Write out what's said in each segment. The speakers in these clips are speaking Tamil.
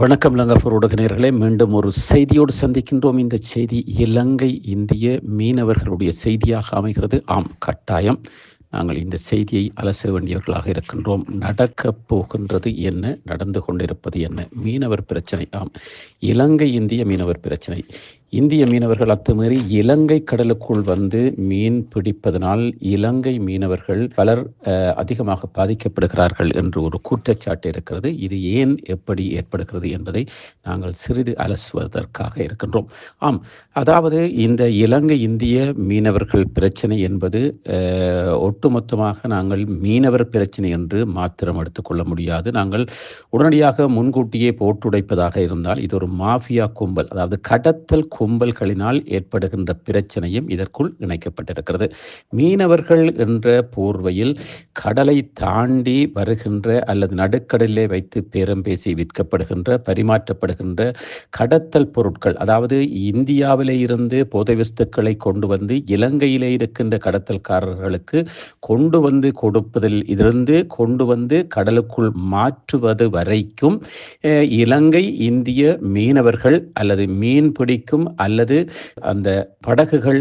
வணக்கம் லங்கப்பூர் ஊடகநேர்களே மீண்டும் ஒரு செய்தியோடு சந்திக்கின்றோம். இந்த செய்தி இலங்கை இந்திய மீனவர்களுடைய செய்தியாக அமைகிறது. ஆம் கட்டாயம். நாங்கள் இந்த செய்தியை அலச வேண்டியவர்களாக இருக்கின்றோம். நடக்கப் போகின்றது என்ன? நடந்து கொண்டிருப்பது என்ன? மீனவர் பிரச்சனை. ஆம் இலங்கை இந்திய மீனவர் பிரச்சனை. இந்திய மீனவர்கள் அத்துமீறி இலங்கை கடலுக்குள் வந்து மீன் பிடிப்பதனால் இலங்கை மீனவர்கள் பலர் அதிகமாக பாதிக்கப்படுகிறார்கள் என்று ஒரு குற்றச்சாட்டு இருக்கிறது. இது ஏன் எப்படி ஏற்படுகிறது என்பதை நாங்கள் சிறிது அலசுவதற்காக இருக்கின்றோம். ஆம் அதாவது இந்த இலங்கை இந்திய மீனவர்கள் பிரச்சனை என்பது ஒட்டுமொத்தமாக நாங்கள் மீனவர் பிரச்சனை என்று மாத்திரம் எடுத்துக்கொள்ள முடியாது. நாங்கள் உடனடியாக முன்கூட்டியே போட்டுடைப்பதாக இருந்தால் இது ஒரு மாஃபியா கும்பல் அதாவது கடத்தல் கும்பல்களினால் ஏற்படுகின்ற பிரச்சனையும் இதற்குள் இணைக்கப்பட்டிருக்கிறது. மீனவர்கள் என்ற போர்வையில் கடலை தாண்டி வருகின்ற அல்லது நடுக்கடலிலே வைத்து பேரம் பேசி விற்கப்படுகின்ற பரிமாற்றப்படுகின்ற கடத்தல் பொருட்கள் அதாவது இந்தியாவிலே இருந்து போதை வஸ்துக்களை கொண்டு வந்து இலங்கையிலே இருக்கின்ற கடத்தல்காரர்களுக்கு கொண்டு வந்து கொடுப்பதில் இருந்து கொண்டு வந்து கடலுக்குள் மாற்றுவது வரைக்கும் இலங்கை இந்திய மீனவர்கள் அல்லது மீன் பிடிக்கும் அல்லது அந்த படகுகள்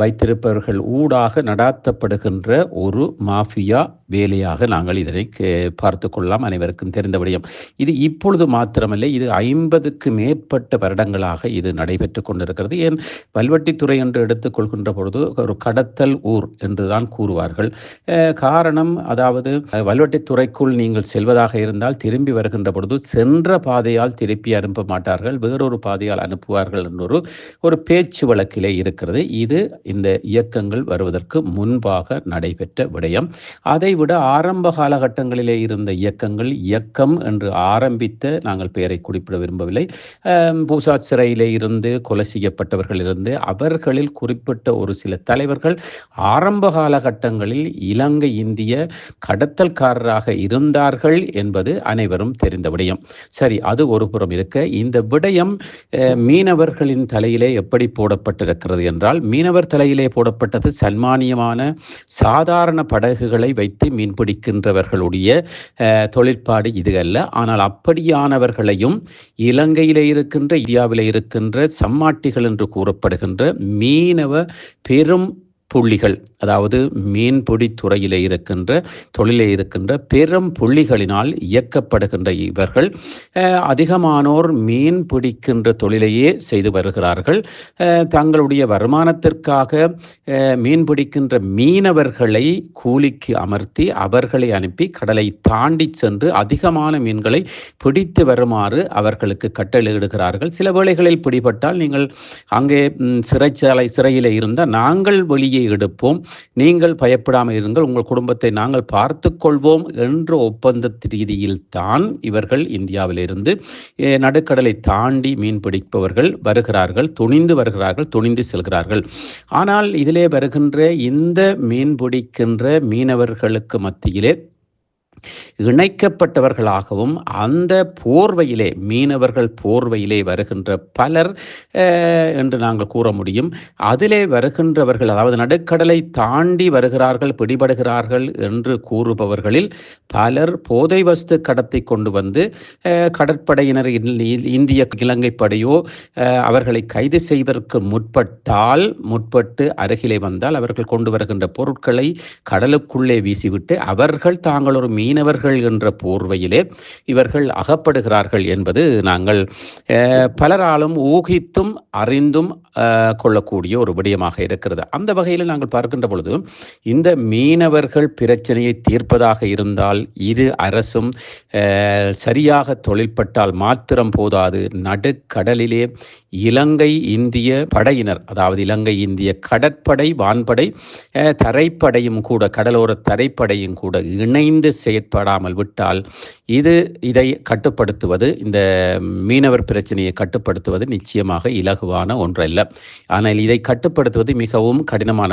வைத்திருப்பவர்கள் ஊடாக நடாத்தப்படுகின்ற ஒரு மாஃபியா வேலையாக நாங்கள் இதனை பார்த்து கொள்ளலாம் அனைவருக்கும் தெரிந்த விடயம். இது இப்பொழுது மாத்திரமல்ல இது ஐம்பதுக்கு மேற்பட்ட வருடங்களாக இது நடைபெற்று கொண்டிருக்கிறது. ஏன்? வல்வட்டித்துறை என்று எடுத்துக்கொள்கின்ற பொழுது ஒரு கடத்தல் ஊர் என்றுதான் கூறுவார்கள். காரணம் அதாவது வல்வட்டித்துறைக்குள் நீங்கள் செல்வதாக இருந்தால் திரும்பி வருகின்ற பொழுது சென்ற பாதையால் திருப்பி அனுப்ப மாட்டார்கள் வேறொரு பாதையால் அனுப்புவார்கள் என்று ஒரு ஒரு பேச்சு வழக்கிலே இருக்கிறது. இது இந்த இயக்கங்கள் வருவதற்கு முன்பாக நடைபெற்ற விடயம். அதைவிட ஆரம்ப காலகட்டங்களிலே இருந்த இயக்கங்கள் இயக்கம் என்று ஆரம்பித்த நாங்கள் பெயரை குறிப்பிட விரும்பவில்லை. பூசா சிறையிலே இருந்து கொலை செய்யப்பட்டவர்களிலிருந்து அவர்களில் குறிப்பிட்ட ஒரு சில தலைவர்கள் ஆரம்ப காலகட்டங்களில் இலங்கை இந்திய கடத்தல்காரராக இருந்தார்கள் என்பது அனைவரும் தெரிந்த விடயம். சரி அது ஒரு புறம் இருக்க. இந்த விடயம் மீனவர்களின் மீனவரின் தலையிலே எப்படி போடப்பட்டிருக்கிறது என்றால் மீனவர் தலையிலே போடப்பட்டது சன்மானியமான சாதாரண படகுகளை வைத்து மீன் பிடிக்கின்றவர்களுடைய தொழிற்பாடு இது அல்ல. ஆனால் அப்படியானவர்களையும் இலங்கையிலே இருக்கின்ற இந்தியாவிலே இருக்கின்ற சம்மாட்டிகள் என்று கூறப்படுகின்ற மீனவ பெரும் புள்ளிகள் அதாவது மீன்பிடி துறையிலே இருக்கின்ற தொழிலே இருக்கின்ற பெரும் புள்ளிகளினால் இயக்கப்படுகின்ற இவர்கள் அதிகமானோர் மீன் பிடிக்கின்ற தொழிலையே செய்து வருகிறார்கள். தங்களுடைய வருமானத்திற்காக மீன் பிடிக்கின்ற மீனவர்களை கூலிக்கு அமர்த்தி அவர்களை அனுப்பி கடலை தாண்டி சென்று அதிகமான மீன்களை பிடித்து வருமாறு அவர்களுக்கு கட்டளையிடுகிறார்கள். சில வேளைகளில் பிடிபட்டால் நீங்கள் அங்கே சிறைச்சாலை சிறையில் இருந்தால் நாங்கள் வெளியே எடுப்போம். நீங்கள் பயப்படாமல் இருங்கள். உங்கள் குடும்பத்தை நாங்கள் பார்த்து கொள்வோம் என்ற ஒப்பந்த ரீதியில் தான் இவர்கள் இந்தியாவிலிருந்து நடுக்கடலை தாண்டி மீன் பிடிப்பவர்கள் வருகிறார்கள் துணிந்து வருகிறார்கள் துணிந்து செல்கிறார்கள். ஆனால் இதிலே வருகின்ற இந்த மீன் பிடிக்கின்ற மீனவர்களுக்கு மத்தியிலே இணைக்கப்பட்டவர்களாகவும் அந்த போர்வையிலே மீனவர்கள் போர்வையிலே வருகின்ற பலர் என்று நாங்கள் கூற முடியும். அதிலே வருகின்றவர்கள் அதாவது நடுக்கடலை தாண்டி வருகிறார்கள் பிடிபடுகிறார்கள் என்று கூறுபவர்களில் பலர் போதை வஸ்து கடத்தி கொண்டு வந்து கடற்படையினர் இந்திய இலங்கை படையோ அவர்களை கைது செய்வதற்கு முற்பட்டால் முற்பட்டு அருகிலே வந்தால் அவர்கள் கொண்டு வருகின்ற பொருட்களை கடலுக்குள்ளே வீசிவிட்டு அவர்கள் தாங்கள் ஒரு மீனவர்கள் என்ற போர்வையிலே இவர்கள் அகப்படுகிறார்கள் என்பது நாங்கள் பலராலும் ஊகித்தும் அறிந்தும் கொள்ளக்கூடிய ஒரு விடயமாக இருக்கிறது. அந்த வகையில் நாங்கள் பார்க்கின்ற பொழுது இந்த மீனவர்கள் பிரச்சனையை தீர்ப்பதாக இருந்தால் இரு அரசும் சரியாக தொழில்பட்டால் மாத்திரம் போதாது. நடுக்கடலிலே இலங்கை இந்திய படையினர் அதாவது இலங்கை இந்திய கடற்படை வான்படை தரைப்படையும் கூட கடலோர தரைப்படையும் கூட இணைந்து செயல் செயற்படாமல் விட்டால் இது இதை கட்டுப்படுத்துவது இந்த மீனவர் பிரச்சனையை கட்டுப்படுத்துவது நிச்சயமாக இலகுவான ஒன்றல்ல. ஆனால் இதை கட்டுப்படுத்துவது மிகவும் கடினமான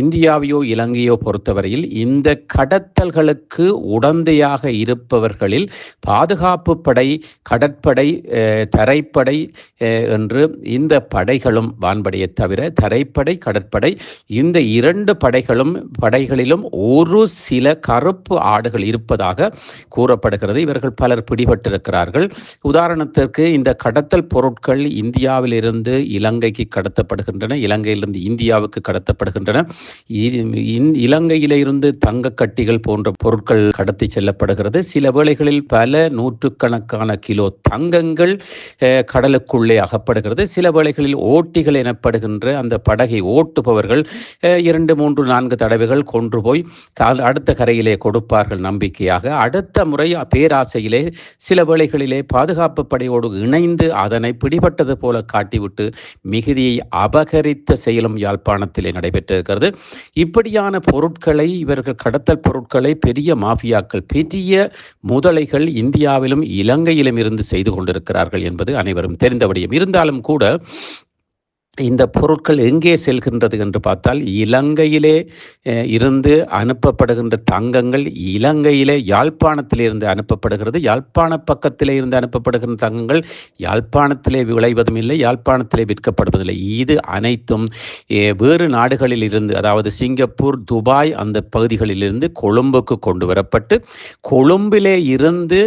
இந்தியாவையோ இலங்கையோ பொறுத்தவரையில் இந்த கடத்தல்களுக்கு உடந்தையாக இருப்பவர்களில் பாதுகாப்பு படை கடற்படை தரைப்படை என்று இந்த படைகளும் வான்படையை தவிர தரைப்படை கடற்படை இந்த இரண்டு படைகளும் படைகளிலும் ஒரு சில கருப்பு ஆடுகள் இருப்பதாக கூறப்படுகிறது. இவர்கள் பலர் பிடிபட்டிருக்கிறார்கள். உதாரணத்திற்கு இந்த கடத்தல் பொருட்கள் இந்தியாவிலிருந்து இலங்கைக்கு கடத்தப்படுகின்றன இலங்கையிலிருந்து இந்தியாவுக்கு கடத்தப்படுகின்றன. இலங்கையிலிருந்து தங்க கட்டிகள் போன்ற பொருட்கள் கடத்தி செல்லப்படுகிறது. சில வேளைகளில் பல நூற்றுக்கணக்கான கிலோ தங்கங்கள் கடலுக்குள்ளே அகப்படுகிறது. சில வேளைகளில் ஓட்டிகள் எனப்படுகின்ற அந்த படகை ஓட்டுபவர்கள் இரண்டு மூன்று நான்கு தடவைகள் கொன்று போய் அடுத்த கரையிலே கொடுப்பார்கள் நம்பிக்கையாக. அடுத்த முறை பேராசையிலே சில வேளைகளிலே பாதுகாப்பு படையோடு இணைந்து அதனை பிடிபட்டது போல காட்டிவிட்டு மிகுதியை அபகரித்த செயலும் யாழ்ப்பாணத்திலே நடைபெற்றிருக்கிறது. இப்படியான பொருட்களை இவர்கள் கடத்தல் பொருட்களை பெரிய மாஃபியாக்கள் பெரிய முதலைகள் இந்தியாவிலும் இலங்கையிலும் இருந்து செய்து கொண்டிருக்கிறார்கள் என்பது அனைவரும் தெரிந்தபடியும். இருந்தாலும் கூட இந்த பொருட்கள் எங்கே செல்கின்றது என்று பார்த்தால் இலங்கையிலே இருந்து அனுப்பப்படுகின்ற தங்கங்கள் இலங்கையிலே யாழ்ப்பாணத்தில் இருந்து அனுப்பப்படுகிறது. யாழ்ப்பாண பக்கத்திலே இருந்து அனுப்பப்படுகின்ற தங்கங்கள் யாழ்ப்பாணத்திலே விளைவதும் இல்லை யாழ்ப்பாணத்திலே விற்கப்படுவதில்லை. இது அனைத்தும் வேறு நாடுகளில் இருந்து அதாவது சிங்கப்பூர் துபாய் அந்த பகுதிகளிலிருந்து கொழும்புக்கு கொண்டு வரப்பட்டு கொழும்பிலே இருந்து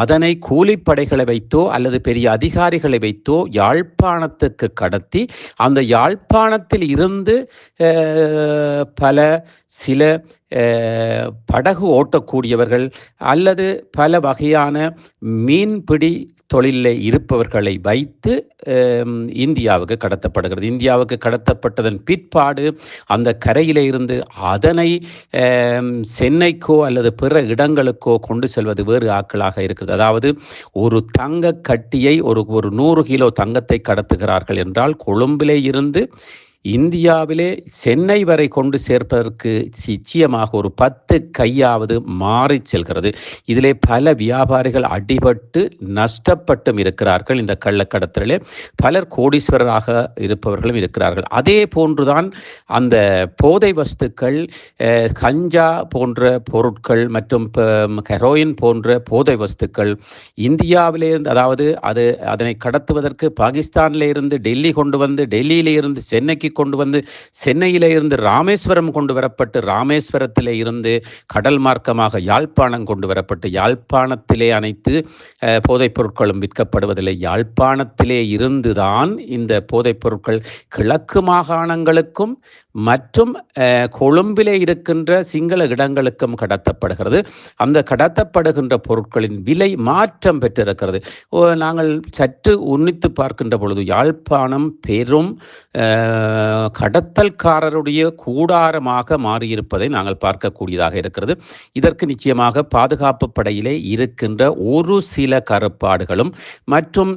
அதனை கூலிப்படைகளை வைத்தோ அல்லது பெரிய அதிகாரிகளை வைத்தோ யாழ்ப்பாணத்துக்கு கடத்தி அந்த யாழ்ப்பாணத்தில் இருந்து பல சில படகு ஓட்டக்கூடியவர்கள் அல்லது பல வகையான மீன்பிடி தொழிலில் இருப்பவர்களை வைத்து இந்தியாவுக்கு கடத்தப்படுகிறது. இந்தியாவுக்கு கடத்தப்பட்டதன் பிற்பாடு அந்த கரையிலே இருந்து அதனை சென்னைக்கோ அல்லது பிற இடங்களுக்கோ கொண்டு செல்வது வேறு ஆக்களாக இருக்கிறது. அதாவது ஒரு தங்க கட்டியை ஒரு ஒரு நூறு கிலோ தங்கத்தை கடத்துகிறார்கள் என்றால் கொழும்பிலே இருந்து இந்தியாவிலே சென்னை வரை கொண்டு சேர்ப்பதற்கு நிச்சயமாக ஒரு பத்து கையாவது மாறி செல்கிறது. இதிலே பல வியாபாரிகள் அடிபட்டு நஷ்டப்பட்டும் இருக்கிறார்கள். இந்த கள்ளக்கடத்தலே பலர் கோடீஸ்வரராக இருப்பவர்களும் இருக்கிறார்கள். அதே போன்றுதான் அந்த போதை வஸ்துக்கள் கஞ்சா போன்ற பொருட்கள் மற்றும் ஹெரோயின் போன்ற போதை வஸ்துக்கள் இந்தியாவிலே இருந்து அதாவது அது அதனை கடத்துவதற்கு பாகிஸ்தானிலே இருந்து டெல்லி கொண்டு வந்து டெல்லியிலே இருந்து சென்னைக்கு கொண்டு வந்து சென்னையிலே இருந்து ராமேஸ்வரம் கொண்டு வரப்பட்டு ராமேஸ்வரத்திலே இருந்து கடல் மார்க்கமாக யாழ்ப்பாணம் கொண்டு வரப்பட்டு யாழ்ப்பாணத்திலே அனைத்து போதைப் பொருட்களும் விற்கப்படுவதில்லை. யாழ்ப்பாணத்திலே இருந்துதான் இந்த போதைப் பொருட்கள் கிழக்கு மாகாணங்களுக்கும் மற்றும் கொழும்பிலே இருக்கின்ற சிங்கள இடங்களுக்கும் கடத்தப்படுகிறது. அந்த கடத்தப்படுகின்ற பொருட்களின் விலை மாற்றம் பெற்றிருக்கிறது. நாங்கள் சற்று உன்னித்து பார்க்கின்ற பொழுது யாழ்ப்பாணம் பெரும் கடத்தல்காரருடைய கூடாரமாக மாறியிருப்பதை நாங்கள் பார்க்கக்கூடியதாக இருக்கிறது. இதற்கு நிச்சயமாக பாதுகாப்பு படையிலே இருக்கின்ற ஒரு சில கருப்பாடுகளும் மற்றும்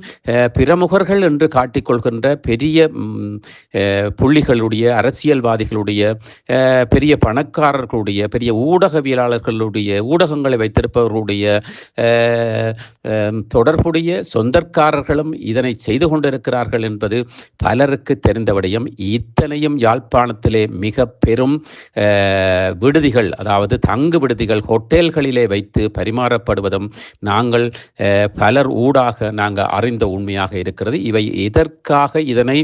பிரமுகர்கள் என்று காட்டிக்கொள்கின்ற பெரிய புள்ளிகளுடைய அரசியல்வாதிகளுடைய பெரிய பணக்காரர்களுடைய பெரிய ஊடகவியலாளர்களுடைய ஊடகங்களை வைத்திருப்பவர்களுடைய தொடர்புடைய சொந்தக்காரர்களும் இதனை செய்து கொண்டிருக்கிறார்கள் என்பது பலருக்கு தெரிந்தவடையும் இத்தனையும் யாழ்ப்பாணத்திலே மிக பெரும் விடுதிகள் அதாவது தங்கு விடுதிகள் ஹோட்டல்களிலே வைத்து பரிமாறப்படுவதும் நாங்கள் பலர் ஊடாக நாங்கள் அறிந்த உண்மையாக இருக்கிறது. இவை எதற்காக இதனை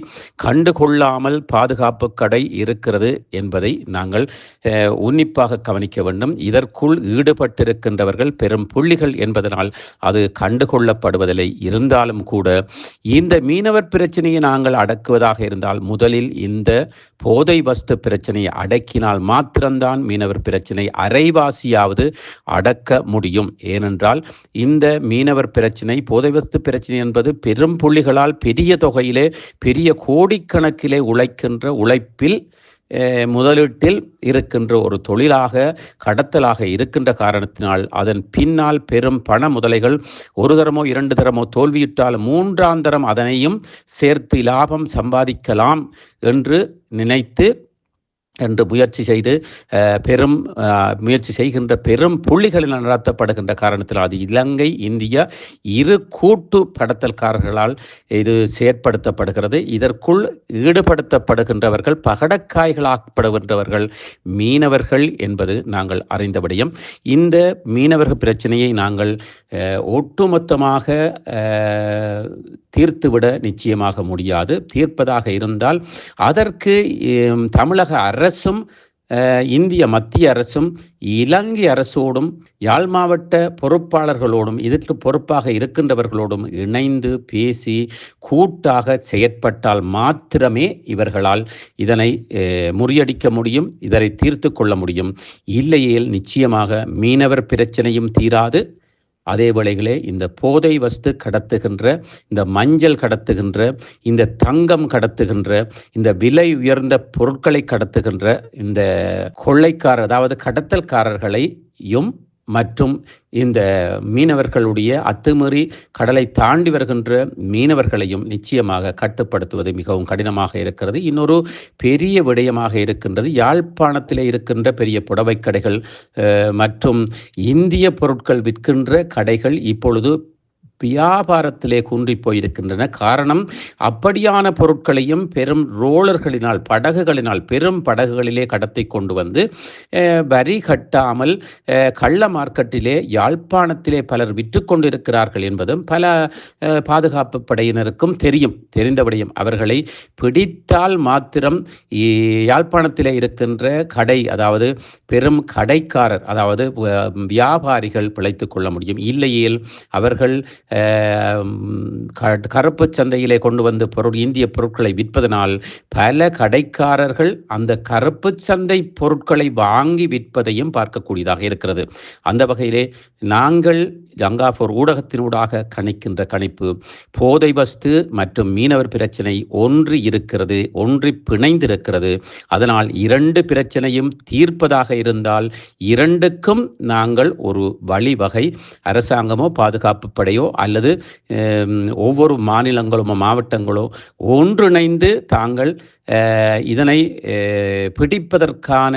கண்டுகொள்ளாமல் பாதுகாப்பு கடை இருக்கிறது என்பதை நாங்கள் உன்னிப்பாக கவனிக்க வேண்டும். இதற்குள் ஈடுபட்டிருக்கின்றவர்கள் பெரும் புள்ளிகள் என்பதனால் அது கண்டுகொள்ளப்படுவதில்லை. இருந்தாலும் கூட இந்த மீனவர் பிரச்சனையை நாங்கள் அடக்குவதாக இருந்தால் முதலில் இந்த போதை வஸ்து பிரச்சனையை அடக்கினால் மாத்திரம்தான் மீனவர் பிரச்சனை அரைவாசியாவது அடக்க முடியும். ஏனென்றால் இந்த மீனவர் பிரச்சனை போதை வஸ்து பிரச்சனை என்பது பெரும் புள்ளிகளால் பெரிய தொகையிலே பெரிய கோடிக்கணக்கிலே உழைக்கின்ற உழைப்பில் முதலீட்டில் இருக்கின்ற ஒரு தொழிலாக கடத்தலாக இருக்கின்ற காரணத்தினால் அதன் பின்னால் பெரும் பண முதலைகள் ஒரு தரமோ இரண்டு தரமோ தோல்வியிட்டால் மூன்றாம் தரம் அதனையும் சேர்த்து லாபம் சம்பாதிக்கலாம் என்று நினைத்து என்று முயற்சி செய்து பெரும் முயற்சி செய்கின்ற பெரும் புள்ளிகளில் நடத்தப்படுகின்ற காரணத்தில் அது இலங்கை இந்தியா இரு கூட்டு படத்தல்காரர்களால் இது செயற்படுத்தப்படுகிறது. இதற்குள் ஈடுபடுத்தப்படுகின்றவர்கள் பகடக்காய்களாக்கப்படுகின்றவர்கள் மீனவர்கள் என்பது நாங்கள் அறிந்தபடியும். இந்த மீனவர்கள் பிரச்சனையை நாங்கள் ஒட்டுமொத்தமாக தீர்த்துவிட நிச்சயமாக முடியாது. தீர்ப்பதாக இருந்தால் அதற்கு தமிழக அரசும் இந்திய மத்திய அரசும் இலங்கை அரசோடும் யாழ் மாவட்ட பொறுப்பாளர்களோடும் இதற்கு பொறுப்பாக இருக்கின்றவர்களோடும் இணைந்து பேசி கூட்டாக செயற்பட்டால் மாத்திரமே இவர்களால் இதனை அஹ், முறியடிக்க முடியும் இதனை தீர்த்து கொள்ள முடியும். இல்லையேல் நிச்சயமாக மீனவர் பிரச்சனையும் தீராது. அதே வேளைகளே இந்த போதை வஸ்து கடத்துகின்ற இந்த மஞ்சள் கடத்துகின்ற இந்த தங்கம் கடத்துகின்ற இந்த விலை உயர்ந்த பொருட்களை கடத்துகின்ற இந்த கொள்ளைக்காரர் அதாவது கடத்தல்காரர்களையும் மற்றும் இந்த மீனவர்களுடைய அத்துமீறி கடலை தாண்டி வருகின்ற மீனவர்களையும் நிச்சயமாக கட்டுப்படுத்துவது மிகவும் கடினமாக இருக்கிறது. இன்னொரு பெரிய விடயமாக இருக்கின்றது யாழ்ப்பாணத்தில் இருக்கின்ற பெரிய புடவைக் கடைகள் மற்றும் இந்திய பொருட்கள் விற்கின்ற கடைகள் இப்பொழுது வியாபாரத்திலே குன்றி போயிருக்கின்றன காரணம் அப்படியான பொருட்களையும் பெரும் ரோலர்களினால் படகுகளினால் பெரும் படகுகளிலே கடத்தி கொண்டு வந்து வரி கட்டாமல் கள்ள மார்க்கெட்டிலே யாழ்ப்பாணத்திலே பலர் விற்று கொண்டிருக்கிறார்கள் என்பதும் பல பாதுகாப்பு படையினருக்கும் தெரியும் தெரிந்த விடயம் அவர்களை பிடித்தால் மாத்திரம் யாழ்ப்பாணத்திலே இருக்கின்ற கடை அதாவது பெரும் கடைக்காரர் அதாவது வ- வியாபாரிகள் பிழைத்துக் கொள்ள முடியும். இல்லையேல் அவர்கள் கருப்பு சந்தையிலே கொண்டு வந்து பொருள் இந்திய பொருட்களை விற்பதனால் பல கடைக்காரர்கள் அந்த கருப்பு சந்தை பொருட்களை வாங்கி விற்பதையும் பார்க்கக்கூடியதாக இருக்கிறது. அந்த வகையிலே நாங்கள் ஜங்காபூர் ஊடகத்தினூடாக கணிக்கின்ற கணிப்பு போதை வஸ்து மற்றும் மீனவர் பிரச்சனை ஒன்றி இருக்கிறது ஒன்றி பிணைந்திருக்கிறது. அதனால் இரண்டு பிரச்சனையும் தீர்ப்பதாக இருந்தால் இரண்டுக்கும் நாங்கள் ஒரு வழிவகை அரசாங்கமோ பாதுகாப்பு படையோ அல்லது ஒவ்வொரு மாநிலங்களும் மாவட்டங்களோ ஒன்றிணைந்து தாங்கள் இதனை பிடிப்பதற்கான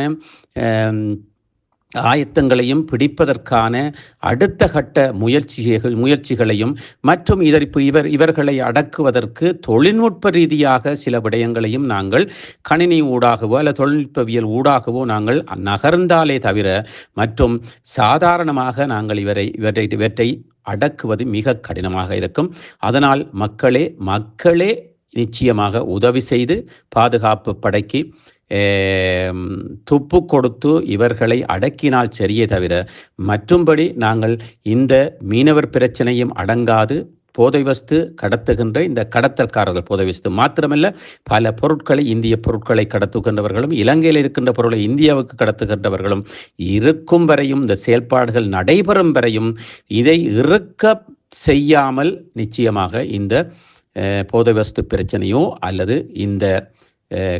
ஆயத்தங்களையும் பிடிப்பதற்கான அடுத்த கட்ட முயற்சிகள் முயற்சிகளையும் மற்றும் இதற்கு இவர் இவர்களை அடக்குவதற்கு தொழில்நுட்ப ரீதியாக சில விடயங்களையும் நாங்கள் கணினி ஊடாகவோ அல்ல தொழில்நுட்பவியல் ஊடாகவோ நாங்கள் நகர்ந்தாலே தவிர மற்றும் சாதாரணமாக நாங்கள் இவரை இவற்றை இவற்றை அடக்குவது மிக கடினமாக இருக்கும். அதனால் மக்களே மக்களே நிச்சயமாக உதவி செய்து பாதுகாப்பு படைக்கு துப்பு கொடுத்து இவர்களை அடக்கினால் சரியே தவிர மற்றும்படி நாங்கள் இந்த மீனவர் பிரச்சனையும் அடங்காது போதை வஸ்து கடத்துகின்ற இந்த கடத்தல்காரர்கள் போதை வஸ்து. மாத்திரமல்ல பல பொருட்களை இந்திய பொருட்களை கடத்துகின்றவர்களும் இலங்கையில் இருக்கின்ற பொருளை இந்தியாவுக்கு கடத்துகின்றவர்களும் இருக்கும் வரையும் இந்த செயல்பாடுகள் நடைபெறும் வரையும் இதை இறுக்க செய்யாமல் நிச்சயமாக இந்த போதவஸ்து பிரச்சனையோ அல்லது இந்த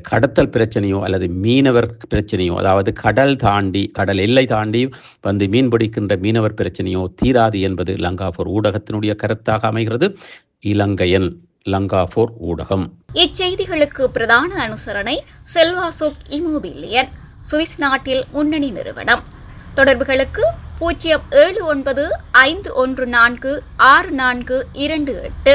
கடத்தல் பிரச்சனையோ அல்லது மீனவர் பிரச்சனையோ அதாவது கடல் தாண்டி கடல் எல்லை தாண்டி வந்து மீன் பிடிக்கின்ற மீனவர் பிரச்சனையோ தீராது என்பது லங்காபூர் ஊடகத்தினுடைய கருத்தாக அமைகிறது. இலங்கையன் லங்காபூர் ஊடகம். இச்செய்திகளுக்கு பிரதான அனுசரணை செல்வாசோக் இமோபிலியன் சுவிஸ் நாட்டில் முன்னணி நிறுவனம். தொடர்புகளுக்கு பூஜ்ஜியம் ஏழு ஒன்பது ஐந்து ஒன்று நான்கு ஆறு நான்கு இரண்டு எட்டு.